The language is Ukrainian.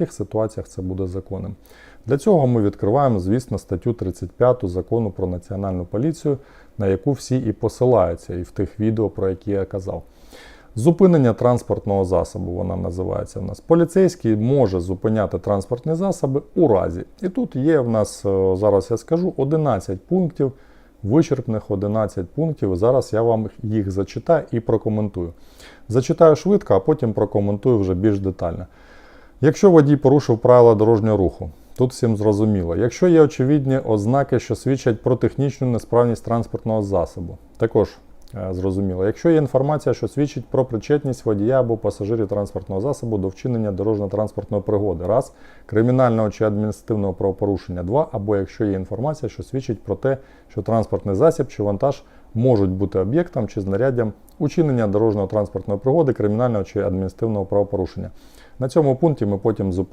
яких ситуаціях це буде законним. Для цього ми відкриваємо, звісно, статтю 35 закону про національну поліцію, на яку всі і посилаються, і в тих відео, про які я казав. Зупинення транспортного засобу, вона називається в нас. Поліцейський може зупиняти транспортні засоби у разі. І тут є в нас, е, зараз я скажу, 11 пунктів, вичерпних 11 пунктів. Зараз я вам їх зачитаю і прокоментую. Зачитаю швидко, а потім прокоментую вже більш детально. Якщо водій порушив правила дорожнього руху, тут всім зрозуміло. Якщо є очевидні ознаки, що свідчать про технічну несправність транспортного засобу, також е, зрозуміло. Якщо є інформація, що свідчить про причетність водія або пасажирів транспортного засобу до вчинення дорожньо-транспортної пригоди, раз кримінального чи адміністративного правопорушення, два, або якщо є інформація, що свідчить про те, що транспортний засіб чи вантаж можуть бути об'єктом чи знаряддям учинення дорожньо-транспортної пригоди, кримінального чи адміністративного правопорушення. На цьому пункті ми потім зупинимося.